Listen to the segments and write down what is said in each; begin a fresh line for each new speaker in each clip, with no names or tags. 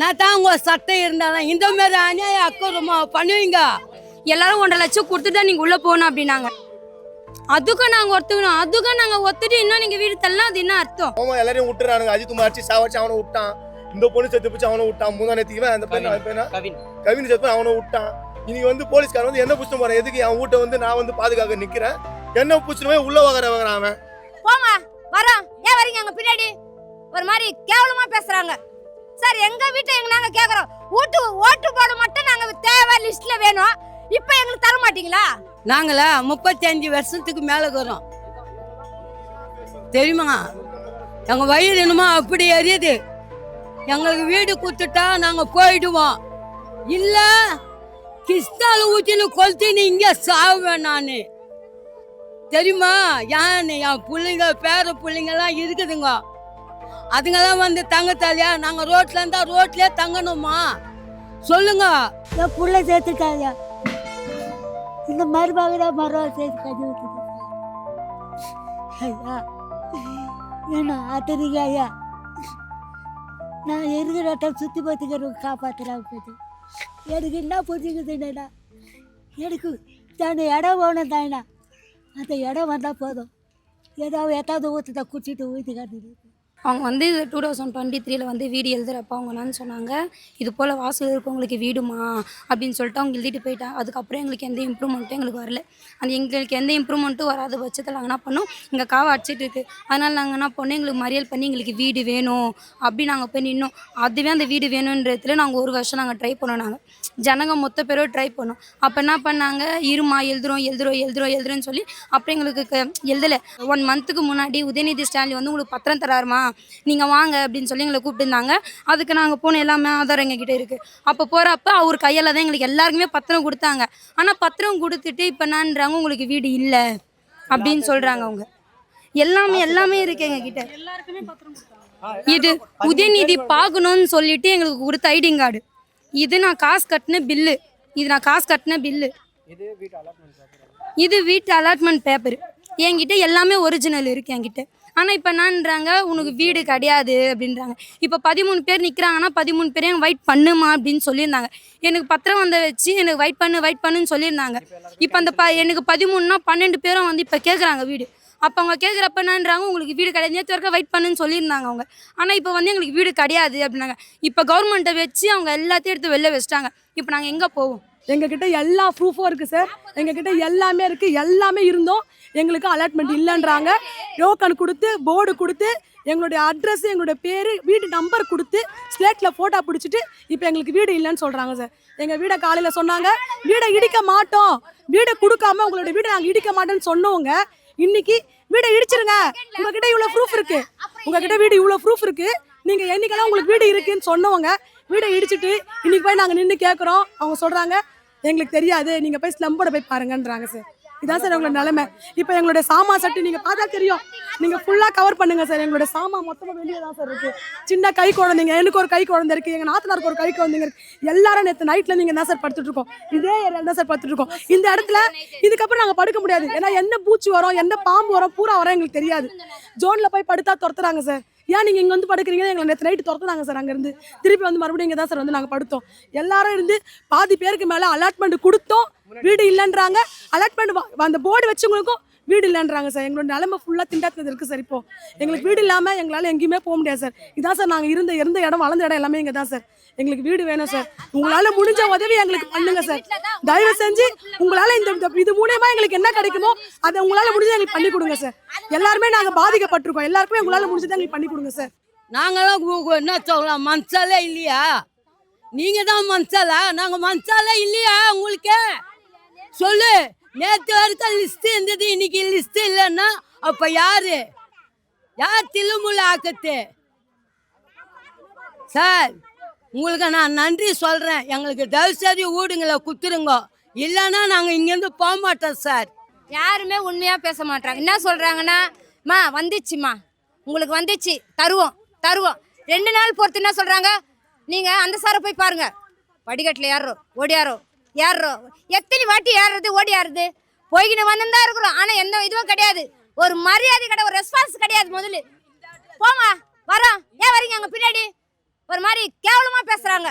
நான் தான் உங்க சட்டம் இருந்தாலும் இந்த மாதிரி அநியாயம் அக்கறமா பண்ணுவீங்க.
எல்லாரும் ஒன்றரை லட்சம் கொடுத்துட்டு தான் நீங்க உள்ள போகணும் அப்படின்னாங்க. அதுக்கும் நாங்க ஒத்துக்கணும். அதுக்கும் நாங்க ஒத்துட்டு இன்னும் நீங்க வீடு தள்ளலாம் அது என்ன அர்த்தம்?
அவன் எல்லாரையும் விட்டுறானுங்க. அஜித் குமார் அடிச்சு சாவடிச்சு அவனை விட்டான். இந்த பொண்ணு செத்து போச்சு அவனை விட்டான். மூணா நேத்து இவன் அந்த பையன் அவன் பேனா
கவின்.
கவின் செத்து அவனை விட்டான். இன்னைக்கு வந்து போலீஸ்காரன் வந்து என்ன புடிச்சு போறேன்? எதுக்கு என் வீட்டை வந்து நான் வந்து பாதுகாக்க நிக்கிறேன்? என்ன புடிச்சுமே உள்ள வகர வகரான் அவன்?
போங்க வரோம். ஏன் வரீங்க? அங்க பின்னாடி. ஒரு மாதிரி கேவலமா பேசுறாங்க. சார் எங்க வீட்டை எங்க நாங்க கேக்குறோம். ஓட்டு ஓட்டு போட மட்டும் நாங்க தேவை லிஸ்ட்ல வேணும். இப்போ எங்களுக்கு தர மாட்டீங்களா?
நாங்களா முப்பத்தி அஞ்சு வருஷத்துக்கு மேல இருக்கிறோம் தெரியுமா? எங்க வயிறு என்னமோ அப்படி எரியுது. எங்களுக்கு வீடு கொடுத்துட்டா நாங்க போயிடுவோம். இல்ல கிறிஸ்தால ஊத்தின்னு கொளுத்தின்னு இங்க சாவேன் நானு. தெரியுமா? ஏன் என் பிள்ளைங்க பேர பிள்ளைங்கெல்லாம் இருக்குதுங்க. அதுங்கெல்லாம் வந்து தங்க தாலியா நாங்க ரோட்ல இருந்தா ரோட்லயே தங்கணுமா? சொல்லுங்க.
என் புள்ள சேர்த்துட்டாங்க இந்த மருமக மரம் சேர்த்து கட்டி ஐயா என்ன அத்தனைக்கு ஐயா? நான் இருக்கிற இடம் சுற்றி பார்த்துக்கிறவங்க காப்பாற்றுறாங்க போது எனக்கு என்ன புரிஞ்சுக்குதுண்ணா எனக்கு தானே இடம் வேணும் தானே அந்த இடம் வந்தால் போதும். ஏதாவது எட்டாவது ஊற்றத்தை குடிச்சிட்டு ஊற்றி காட்டுது
அவங்க வந்து இது டூ தௌசண்ட் டுவெண்ட்டி த்ரீல வந்து வீடு எழுதுறப்ப அவங்க என்னன்னு சொன்னாங்க இது போல் வாசல் இருக்கவங்களுக்கு வீடுமா? அப்படின்னு சொல்லிட்டு அவங்க எழுதிட்டு போயிட்டாங்க. அதுக்கப்புறம் எங்களுக்கு எந்த இம்ப்ரூவ்மெண்ட்டும் எங்களுக்கு வரல. அந்த எங்களுக்கு எந்த இம்ப்ரூவ்மெண்ட்டும் வராத பட்சத்தில் நாங்கள் என்ன பண்ணோம் எங்கள் காவை அடிச்சிட்டு இருக்கு. அதனால் நாங்கள் என்ன பண்ணோம் எங்களுக்கு மறியல் பண்ணி எங்களுக்கு வீடு வேணும் அப்படி நாங்கள் போய் நின்னோம். அதுவே அந்த வீடு வேணுன்றதுல நாங்கள் ஒரு வருஷம் நாங்கள் ட்ரை பண்ணோம் நாங்கள் ஜனங்க மொத்த பேரும் ட்ரை பண்ணோம். அப்போ என்ன பண்ணாங்க இருமா எழுதுறோம் எழுதுறோம் எழுதுறோம் எழுதுறோன்னு சொல்லி அப்புறம் எங்களுக்கு க- எழுதலை. ஒன் மந்த்துக்கு முன்னாடி உதயநிதி ஸ்டாலின் வந்து உங்களுக்கு பத்திரம் தராருமா? நீங்கள் வாங்க அப்படின்னு சொல்லி எங்களை கூப்பிட்டுருந்தாங்க. அதுக்கு நாங்கள் போன எல்லாமே ஆதாரம் எங்ககிட்ட இருக்குது அப்போ போகிறப்ப அவர் கையில் தான் எங்களுக்கு எல்லாருக்குமே பத்திரம் கொடுத்தாங்க. ஆனால் பத்திரம் கொடுத்துட்டு இப்போ என்னன்றாங்க உங்களுக்கு வீடு இல்லை அப்படின்னு சொல்கிறாங்க அவங்க. எல்லாமே எல்லாமே இருக்கு எங்ககிட்ட இது உதயநிதி பார்க்கணும்னு சொல்லிட்டு எங்களுக்கு கொடுத்த ஐடிங் கார்டு. இது நான் காசு கட்டின பில்லு. இது நான் காசு கட்டின பில்லு.
இது வீட்டு அலாட்மெண்ட்
பேப்பர் என்கிட்ட எல்லாமே ஒரிஜினல் இருக்கு என்கிட்ட. ஆனால் இப்போ என்னன்றாங்க? உனக்கு வீடு கிடையாது அப்படின்றாங்க. இப்போ பதிமூணு பேர் நிற்கிறாங்கன்னா பதிமூணு பேரையும் வெயிட் பண்ணுமா அப்படின்னு சொல்லியிருந்தாங்க. எனக்கு பத்திரம் வந்த வச்சு எனக்கு வெயிட் பண்ணு வெயிட் பண்ணுன்னு சொல்லியிருந்தாங்க. இப்போ அந்த ப எனக்கு பதிமூணுனா பன்னெண்டு பேரும் வந்து இப்போ கேட்குறாங்க வீடு. அப்போ அவங்க கேட்குறப்ப என்னன்றாங்க? உங்களுக்கு வீடு கிடையாது. நேற்று வரைக்கும் வெயிட் பண்ணுன்னு சொல்லியிருந்தாங்க அவங்க. ஆனால் இப்போ வந்து எங்களுக்கு வீடு கிடையாது அப்படின்னாங்க. இப்போ கவர்மெண்ட்டை வச்சு அவங்க எல்லாத்தையும் எடுத்து வெளில வச்சிட்டாங்க. இப்போ நாங்கள் எங்கே போவோம்?
எங்ககிட்ட எல்லா ப்ரூஃபும் இருக்குது சார் எங்ககிட்ட எல்லாமே இருக்குது எல்லாமே இருந்தோம். எங்களுக்கு அலாட்மெண்ட் இல்லைன்றாங்க. டோக்கன் கொடுத்து போர்டு கொடுத்து எங்களுடைய அட்ரஸ் எங்களுடைய பேர் வீடு நம்பர் கொடுத்து ஸ்லேட்டில் ஃபோட்டோ பிடிச்சிட்டு இப்போ எங்களுக்கு வீடு இல்லைன்னு சொல்கிறாங்க சார் எங்கள் வீடை காலையில் சொன்னாங்க வீடை இடிக்க மாட்டோம். வீடை கொடுக்காம உங்களுடைய வீடை நாங்கள் இடிக்க மாட்டோம்னு சொன்னவங்க இன்னைக்கு வீடை இடிச்சிருங்க. உங்ககிட்ட இவ்வளோ ப்ரூஃப் இருக்கு. உங்ககிட்ட வீடு இவ்வளோ ப்ரூஃப் இருக்கு. நீங்கள் என்னைக்கெல்லாம் உங்களுக்கு வீடு இருக்குன்னு சொன்னவங்க வீடை இடிச்சிட்டு இன்னைக்கு போய் நாங்கள் நின்று கேட்குறோம் அவங்க சொல்கிறாங்க எங்களுக்கு தெரியாது. நீங்கள் போய் ஸ்லம்போட போய் பாருங்கன்றாங்க சார் இதான் சார் எங்களோட நிலைமை. இப்போ எங்களுடைய சாமா சட்டு நீங்கள் பார்த்தா தெரியும். நீங்கள் ஃபுல்லாக கவர் பண்ணுங்க சார். எங்களுடைய சாமா மொத்தமாக வெளியே தான் சார் இருக்கு. சின்ன கை குழந்தைங்க எனக்கு ஒரு கை குழந்தை இருக்கு. எங்கள் நாத்தனாருக்கு ஒரு கை குழந்தைங்க இருக்கு. எல்லாரும் நேற்று நைட்டில் நீங்கள் தான் சார் படுத்துட்டு இருக்கோம்? இதே ஏரியாவில் தான் சார் படுத்துட்டு இருக்கோம். இந்த இடத்துல இதுக்கப்புறம் நாங்கள் படுக்க முடியாது. ஏன்னா என்ன பூச்சி வரும் என்ன பாம்பு வரும் பூரா வரும் எங்களுக்கு தெரியாது. ஜோனில் போய் படுத்தா துரத்துறாங்க சார். ஏன் நீங்கள் இங்கே வந்து படுக்கிறீங்க? எங்களை நேற்று நைட்டு துரத்துனாங்க சார் அங்கேருந்து. திருப்பி வந்து மறுபடியும் இங்கே தான் சார் வந்து நாங்கள் படுத்தோம். எல்லாரும் இருந்து பாதி பேருக்கு மேலே அலாட்மெண்ட் கொடுத்தோம். வீடு இல்லைன்றாங்க. அலாட்மெண்ட் அந்த போர்டு வச்சவங்களுக்கும் வீடு இல்லைன்றாங்க சார். எங்களோட நிலைமை ஃபுல்லாக திண்டாத்தது இருக்குது சார் இப்போ. எங்களுக்கு வீடு இல்லாமல் எங்களால் எங்கேயுமே போக முடியாது சார். இதான் சார் நாங்கள் இருந்த இருந்த இடம் வளர்ந்த இடம் எல்லாமே இங்கே தான் சார். எங்களுக்கு வீடு வேணும் சார். உங்களால் முடிஞ்ச உதவி எங்களுக்கு பண்ணுங்க சார். தயவு செஞ்சு உங்களால் இந்த இது மூலயமா எங்களுக்கு என்ன கிடைக்குமோ அதை உங்களால் முடிஞ்சது எங்களுக்கு பண்ணி கொடுங்க சார். எல்லாருமே நாங்கள் பாதிக்கப்பட்டிருக்கோம். எல்லாருக்குமே உங்களால் முடிஞ்சதை எங்களுக்கு பண்ணி கொடுங்க சார்.
நாங்களாம் என்ன சொல்லலாம் மனசாலே இல்லையா? நீங்கள் தான் மனசாலா? நாங்கள் மனசாலே இல்லையா உங்களுக்கு? சொல்லு. நேற்று வரைக்கும் லிஸ்ட் இருந்தது இன்னைக்கு லிஸ்ட் இல்லைன்னா அப்ப யாரு? யார் தில்லுமுள்ள ஆக்கத்து? சார் உங்களுக்கு நான் நன்றி சொல்றேன். எங்களுக்கு தயவு செய்து வீடுங்களை குத்துருங்க. இல்லைன்னா நாங்கள் இங்கேருந்து போக மாட்டோம் சார்.
யாருமே உண்மையாக பேச மாட்டாங்க என்ன சொல்கிறாங்கன்னா மா வந்துச்சுமா உங்களுக்கு வந்துச்சு. தருவோம். தருவோம். ரெண்டு நாள் பொறுத்து என்ன சொல்கிறாங்க நீங்கள் அந்த சாரை போய் பாருங்க. படிக்கட்டில் ஏறுறோம் ஓடியாரோ? ஏறுறோம் எத்தனை வாட்டி ஏறுறது ஓடி ஏறுறது போய்கின்னு வந்துன்னு தான் இருக்கிறோம். ஆனால் எந்த இதுவும் கிடையாது. ஒரு மரியாதை கிடையாது ஒரு ரெஸ்பான்ஸ் கிடையாது முதல்ல. போமா வரோம். ஏன் வரீங்க அங்கே பின்னாடி? ஒரு மாதிரி கேவலமாக பேசுகிறாங்க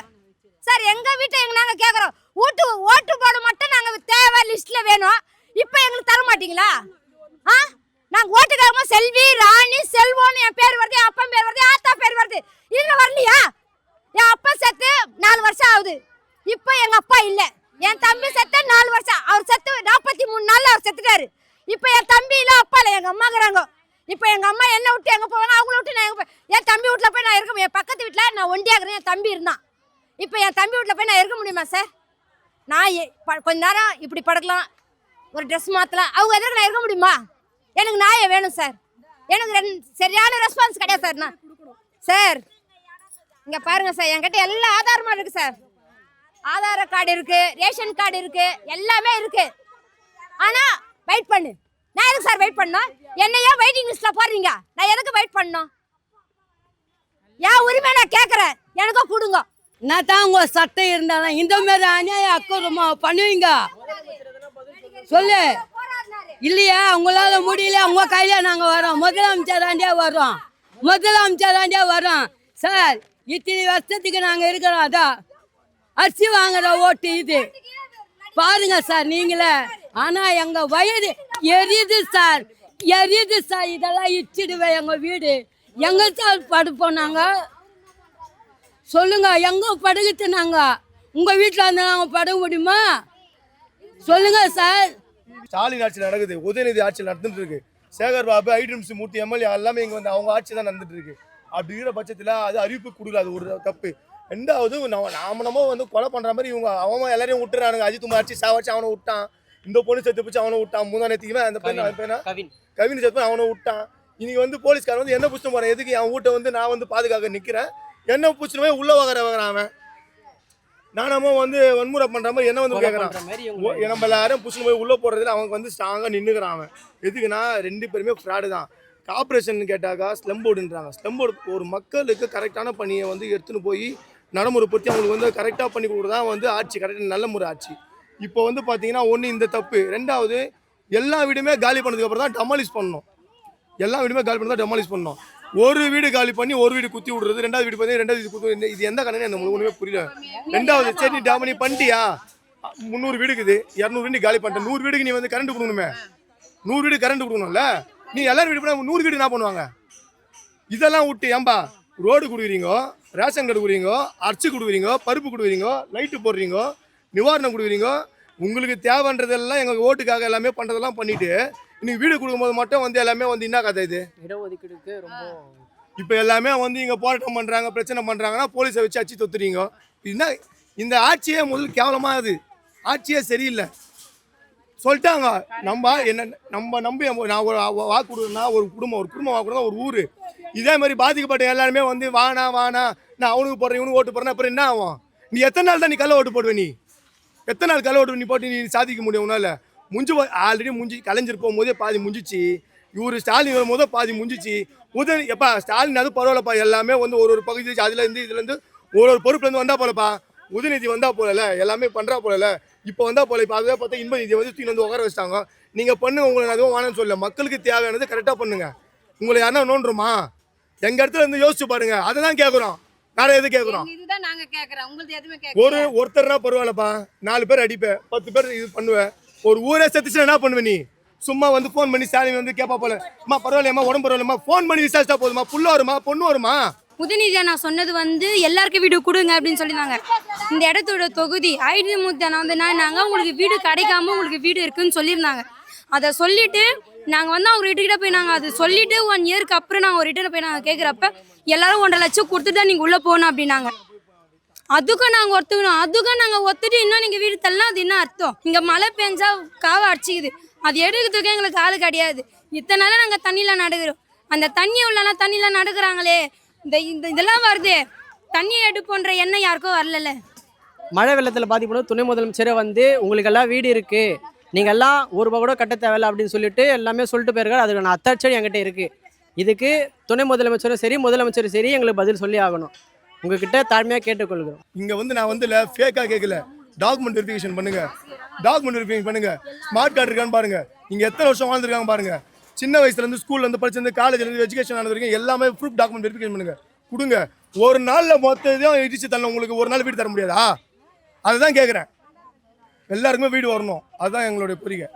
சார் எங்கள் வீட்டை எங்க நாங்கள் கேட்குறோம் ஓட்டு ஓட்டு போட மட்டும் நாங்கள் தேவை லிஸ்ட்டில் வேணும். இப்போ எங்களுக்கு தர மாட்டீங்களா? ஆ? நாங்கள் ஓட்டு செல்வி ராணி செல்வோன்னு என் பேர் வருது என் அப்பா பேர் வருது ஆத்தா பேர் வருது. இதுல வரலையா? என் அப்பா செத்து நாலு வருஷம் ஆகுது. இப்போ எங்கள் அப்பா இல்லை. என் தம்பி செத்த நாலு வருஷம். அவர் செத்து நாற்பத்தி மூணு நாள்ல அவர் செத்துட்டாரு. இப்போ என் தம்பி இல்லை அப்பா இல்லை எங்கள் அம்மாங்கிறாங்க இப்போ எங்கள் அம்மா என்ன விட்டு எங்கே போவாங்க அவங்கள விட்டு நான் எங்கே போய் என் தம்பி வீட்டில் போய் நான் இருக்க என் பக்கத்து வீட்டில் நான் ஒண்டியாகிறேன் என் தம்பி இருந்தான். இப்போ என் தம்பி வீட்டில் போய் நான் இருக்க முடியுமா சார் நான் ப- கொஞ்ச நேரம் இப்படி படுக்கலாம். ஒரு ட்ரெஸ் மாற்றலாம் அவங்க எதற்கு நான் இருக்க முடியுமா? எனக்கு நாயை வேணும் சார் எனக்கு ரெண்டு சரியான ரெஸ்பான்ஸ் கிடையாது சார் நான் சார் இங்கே பாருங்கள் சார் என்கிட்ட எல்லா ஆதாரமாக இருக்குது சார் ஆதார கார்டு இருக்கு ரேஷன் கார்டு இருக்கு எல்லாமே இருக்கு. ஆனா வெயிட் பண்ணு. நான் எதுக்கு சார் வெயிட் பண்ணோம் என்னையா வெயிட்டிங் லிஸ்ட்ல போடுறீங்க. நான் எதுக்கு வெயிட் பண்ணோம் என் உரிமை நான் கேட்கறேன் எனக்கும் கொடுங்க.
நான் தான் உங்க சட்டம் இருந்தாலும் இந்த மாதிரி அநியாயம் அக்கறமா பண்ணுவீங்க? சொல்லு. இல்லையா? உங்களால முடியல உங்க கையில நாங்க வரோம். முதலமைச்சராண்டியா வரோம் முதலமைச்சராண்டியா வரோம் சார் இத்தனை வருஷத்துக்கு நாங்க இருக்கிறோம். அதான் அரிசி வாங்குற ஓட்டு இது. பாருங்க சார் நீங்களே. ஆனா எங்க வயது எரியுது சார். எரியுது சார். இதெல்லாம் இச்சிடுவேன் எங்க வீடு. எங்க சார் படுப்போம் நாங்க? சொல்லுங்க எங்க படுகுத்து நாங்க? உங்க வீட்டுல வந்து நாங்க படுக்க முடியுமா? சொல்லுங்க சார்.
ஸ்டாலின் ஆட்சி நடக்குது. உதயநிதி ஆட்சி நடந்துட்டு இருக்கு. சேகர் பாபு ஐடிஎம்ஸ் மூர்த்தி எம்எல்ஏ எல்லாமே இங்க வந்து அவங்க ஆட்சி தான் நடந்துட்டு இருக்கு. அப்படிங்கிற பட்சத்துல பட்சத்தில் அது அறிவிப்பு கொடுக்கல. அது ஒரு தப்பு. ரெண்டாவது நம்ம நாம நம்ம வந்து கொலை பண்ற மாதிரி இவங்க அவன் எல்லாரையும் விட்டுறானுங்க. அஜித் குமார் ஆட்சி சாவச்சு அவனை விட்டான். இந்த பொண்ணு செத்து போச்சு அவனை விட்டான். மூணா நேற்றுக்குமே அந்த அவன் பேனா
கவின்.
கவின் செத்து அவனை விட்டான். இன்னைக்கு வந்து போலீஸ்காரன் வந்து என்ன புஷ்டம் போறேன்? எதுக்கு என் வீட்டை வந்து நான் வந்து பாதுகாக்க நிக்கிறேன்? என்ன புஷ்டமே உள்ள வகர வகரான் அவன்? நானாம வந்து வன்முறை பண்ற மாதிரி என்ன வந்து கேட்கறான் நம்ம எல்லாரும் புஷ்ணு போய் உள்ள போடுறதுல அவங்க வந்து ஸ்ட்ராங்கா நின்னுக்கிறான் அவன். எதுக்குன்னா ரெண்டு பேருமே ஃப்ராடு தான். கார்பரேஷன் கேட்டாக்கா ஸ்லம் போர்டுன்றாங்க ஸ்லம் போர்டு ஒரு மக்களுக்கு கரெக்டான பணியை வந்து எடுத்துன்னு போய் நடைமுறைப்படுத்தி அவங்களுக்கு வந்து கரெக்டாக பண்ணி கொடுக்குறது தான் வந்து ஆட்சி கரெக்டாக நல்ல முறை ஆட்சி. இப்போ வந்து பார்த்தீங்கன்னா ஒன்று இந்த தப்பு. ரெண்டாவது எல்லா வீடுமே காலி பண்ணதுக்கப்புறம் தான் டமாலிஷ் பண்ணணும். எல்லா வீடுமே காலி பண்ணி தான் பண்ணணும். ஒரு வீடு காலி பண்ணி ஒரு வீடு குத்தி விடுறது ரெண்டாவது வீடு பண்ணி ரெண்டாவது வீடு குத்தி இது எந்த கணக்கு எனக்கு ஒன்றுமே புரியல. ரெண்டாவது சரி நீ டேம் பண்ணிட்டியா? முந்நூறு வீடு இருக்குது. இரநூறு வீடு காலி பண்ணிட்ட. நூறு வீடுக்கு நீ வந்து கரண்ட் கொடுக்கணுமே. நூறு வீடு கரண்ட் கொடுக்கணும்ல? நீ எல்லாரும் வீடு பண்ண நூறு வீடு என்ன பண்ணுவாங்க? இதெல்லாம் விட்டு ஏம்பா ரோடு கொடுக்குறீங்க ரேஷன் கார்டு கொடுக்குறீங்க அரிசி கொடுக்குறீங்க பருப்பு கொடுக்குறீங்க லைட்டு போடுறீங்க நிவாரணம் கொடுக்குறீங்க உங்களுக்கு தேவைன்றதெல்லாம் எங்கள் ஓட்டுக்காக எல்லாமே பண்ணுறதெல்லாம் பண்ணிட்டு இன்னைக்கு வீடு கொடுக்கும்போது மட்டும் வந்து எல்லாமே வந்து என்ன கதை இது?
இடஒதுக்கீடுக்கு ரொம்ப
இப்போ எல்லாமே வந்து இங்கே போராட்டம் பண்ணுறாங்க பிரச்சனை பண்ணுறாங்கன்னா போலீஸை வச்சு அச்சு தொத்துறீங்க. இதுனா இந்த ஆட்சியே முதல்ல கேவலமாக இது. ஆட்சியே சரியில்லை. சொல்லிட்டாங்க. நம்ம என்ன நம்ம நம்பி நான் ஒரு வாக்கு கொடுக்குறேன்னா ஒரு குடும்பம் ஒரு குடும்பம் வாக்கு ஒரு ஊர். இதே மாதிரி பாதிக்கப்பட்ட எல்லாருமே வந்து வானா வானா நான் அவனுக்கு போடுறேன் இவனுக்கு ஓட்டு போடுறேன் அப்புறம் என்ன ஆகும்? நீ எத்தனை நாள் தான் நீ கள்ள ஓட்டு போடுவே நீ? எத்தனை நாள் கள்ள ஓட்டு நீ போட்டு நீ சாதிக்க முடியும் உன்னால? முஞ்சு ஆல்ரெடி முஞ்சி கலைஞர் போகும்போதே பாதி முஞ்சிச்சு. இவரு ஸ்டாலின் வரும்போதே பாதி முஞ்சிச்சு. உதவி எப்பா ஸ்டாலின் அது பரவாயில்லப்பா எல்லாமே வந்து ஒரு ஒரு பகுதி அதுலேருந்து இதுலேருந்து ஒரு ஒரு பொறுப்புலேருந்து வந்தால் போலப்பா. உதயநிதி வந்தால் போலல எல்லாமே பண்ணுறா போலல இப்போ வந்தா போல இப்போ அதுவே பார்த்தா இன்ப நிதி வந்து தூக்கி வந்து உட்கார வச்சிட்டாங்க. நீங்க பண்ணுங்க உங்களுக்கு அதுவும் வேணும்னு சொல்லல. மக்களுக்கு தேவையானது கரெக்டா பண்ணுங்க. உங்களை யாருன்னா நோண்டுருமா? எங்க இடத்துல இருந்து யோசிச்சு பாருங்க. அதை தான் கேட்குறோம் வேற எது கேட்குறோம்
இதுதான் உங்களுக்கு எதுவுமே
ஒரு ஒருத்தர்னா பரவாயில்லப்பா. நாலு பேர் அடிப்பேன் பத்து பேர் இது பண்ணுவேன் ஒரு ஊரே செத்துச்சுன்னா என்ன பண்ணுவ நீ? சும்மா வந்து ஃபோன் பண்ணி ஸ்டாலின் வந்து கேட்பா போல. அம்மா பரவாயில்லையம்மா உடம்பு பரவாயில்லம்மா ஃபோன் பண்ணி விசாரிச்சா போதுமா புள்ள வருமா? பொண்ணு வருமா?
உதயநிதி நான் சொன்னது வந்து எல்லாருக்கும் வீடு கொடுங்க அப்படின்னு சொல்லியிருந்தாங்க. இந்த இடத்தோட தொகுதி ஐடி முத்தனா வந்து நாங்க உங்களுக்கு வீடு கிடைக்காம உங்களுக்கு வீடு இருக்குன்னு சொல்லியிருந்தாங்க. அதை சொல்லிட்டு நாங்கள் வந்து அவங்க கிட்ட போய் நாங்கள் அது சொல்லிட்டு ஒன் இயருக்கு அப்புறம் நாங்கள் ஒரு ரிட்டர்ன் போய் நாங்கள் கேட்குறப்ப எல்லாரும் ஒன்றரை லட்சம் கொடுத்துட்டு தான் நீங்கள் உள்ளே போகணும் அப்படின்னாங்க. அதுக்கும் நாங்கள் ஒத்துக்கணும். அதுக்கும் நாங்கள் ஒத்துட்டு இன்னும் நீங்கள் வீடு தரலாம் அது என்ன அர்த்தம்? இங்கே மழை பெஞ்சா காவை அடிச்சிக்குது. அது எடுக்கிறதுக்கு எங்களுக்கு ஆள் கிடையாது. இத்தனை நாளாக நாங்கள் தண்ணியில் நடுகிறோம். அந்த தண்ணி உள்ளலாம் தண்ணியில் நடுக்கிறாங்களே இந்த இந்த இதெல்லாம் வருது. தண்ணி எடுப்போன்ற எண்ணம் யாருக்கும் வரலல்ல.
மழை வெள்ளத்தில் பாதிக்கப்படும் துணை முதலமைச்சரே வந்து உங்களுக்கு எல்லாம் வீடு இருக்கு. நீங்க எல்லாம் ஒரு ரூபா கூட கட்ட தேவையில்ல அப்படின்னு சொல்லிட்டு எல்லாமே சொல்லிட்டு போயிருக்காரு. அதுக்கான அத்தாட்சியம் என்கிட்ட இருக்கு. இதுக்கு துணை முதலமைச்சரும் சரி முதலமைச்சரும் சரி எங்களுக்கு பதில் சொல்லி ஆகணும். உங்ககிட்ட தாழ்மையாக கேட்டுக்கொள்கிறோம்.
இங்க வந்து நான் வந்து ஃபேக்கா கேட்கல டாக்குமெண்ட் வெரிஃபிகேஷன் பண்ணுங்க. டாக்குமெண்ட் வெரிஃபிகேஷன் பண்ணுங்க. ஸ்மார்ட் கார்டு இருக்கான்னு பாருங்க. இங்க எத்தனை வருஷம் வாழ்ந்துருக்காங்க பாருங்க. சின்ன வயசுலேருந்து ஸ்கூல்லேருந்து ஸ்கூல்ல படிச்சிருந்து காலேஜ்லேருந்து எஜுகேஷன் ஆனது வரைக்கும் எல்லாமே ப்ரூஃப் டாக்குமெண்ட் வெரிஃபிகேஷன் பண்ணுங்க. கொடுங்க. ஒரு நாளில் மொத்த இதையும் இடிச்சு தரல உங்களுக்கு ஒரு நாள் வீடு தர முடியாதா? அதுதான் கேட்குறேன் எல்லாருக்குமே வீடு வரணும். அதுதான் எங்களுடைய கோரிக்கை.